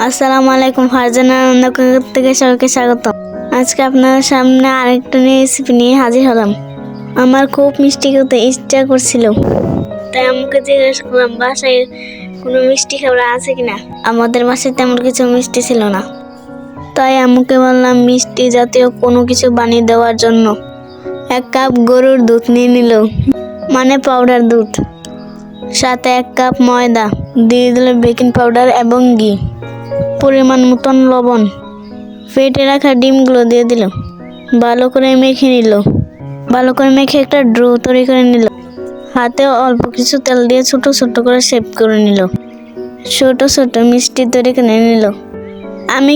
আসসালামু আলাইকুম, ফারজানা আনন্দ থেকে সবাইকে স্বাগত। আজকে আপনার সামনে আরেকটা রেসিপি নিয়ে হাজির হলাম। আমার খুব মিষ্টি খেতে ইচ্ছা করছিল। তাই আমাকে জিজ্ঞেস করলাম, বাসায় কোনো মিষ্টি খাবার আছে কিনা? আমাদের বাসায় তেমন কিছু মিষ্টি ছিল না। তাই আমাকে বললাম, মিষ্টি জাতীয় কোনো কিছু বানিয়ে দেওয়ার জন্য এক কাপ গরুর দুধ নিয়ে নিল মানে পাউডার দুধ। সাথে এক কাপ ময়দা, দিয়ে দিল বেকিং পাউডার এবং ঘি। পরিমাণ মতন লবণ। ফেটে রাখা ডিমগুলো দিয়ে দিল। ভালো করে মেখে নিল। ভালো করে মেখে একটা ড্রো তৈরি করে নিল। হাতে অল্প কিছু তেল দিয়ে ছোট ছোট করে শেপ করে নিল। ছোট ছোট মিষ্টি তৈরি করে নিল। আমি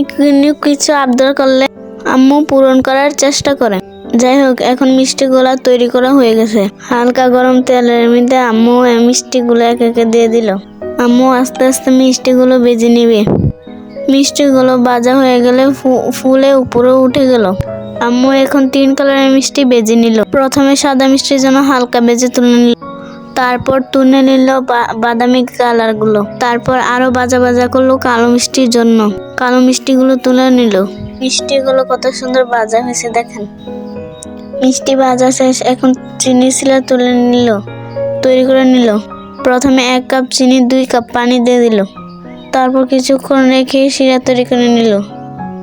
কিছু আবদার করলে আম্মু পূরণ করার চেষ্টা করে। যাই হোক, এখন মিষ্টিগুলা তৈরি করা হয়ে গেছে। হালকা গরম তেলের মধ্যে আম্মু মিষ্টিগুলো এক একে দিয়ে দিল। আম্মু আস্তে আস্তে মিষ্টিগুলো বেজে নেবে। মিষ্টিগুলো ভাজা হয়ে গেলে ফুলে উপরে উঠে গেল। আম্মু এখন তিন কালারের মিষ্টি বেজে নিল। প্রথমে সাদা মিষ্টির জন্য হালকা বেজে তুলে নিল। তারপর তুলে নিল বাদামি কালারগুলো। তারপর আরও বাজা বাজা করল কালো মিষ্টির জন্য। কালো মিষ্টিগুলো তুলে নিল। মিষ্টিগুলো কত সুন্দর বাজা হয়েছে দেখেন। মিষ্টি ভাজা শেষ, এখন চিনি শিলা তুলে নিল, তৈরি করে নিল। প্রথমে এক কাপ চিনি, দুই কাপ পানি দিয়ে দিল। তারপর কিছুক্ষণ রেখে শিরা তৈরি করে নিল।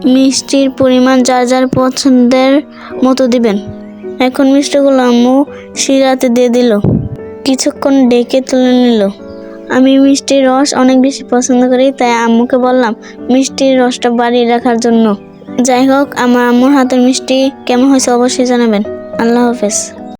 মিষ্টির পরিমাণ যার যার পছন্দের মতো দিবেন। এখন মিষ্টিগুলো আম্মু শিরাতে দিয়ে দিল। কিছুক্ষণ ডেকে তুলে নিল। আমি মিষ্টির রস অনেক বেশি পছন্দ করি, তাই আম্মুকে বললাম, মিষ্টির রসটা বাড়িয়ে রাখার জন্য। যাই হোক, আমার আম্মুর হাতের মিষ্টি কেমন হয়েছে অবশ্যই জানাবেন। আল্লাহ হাফেজ।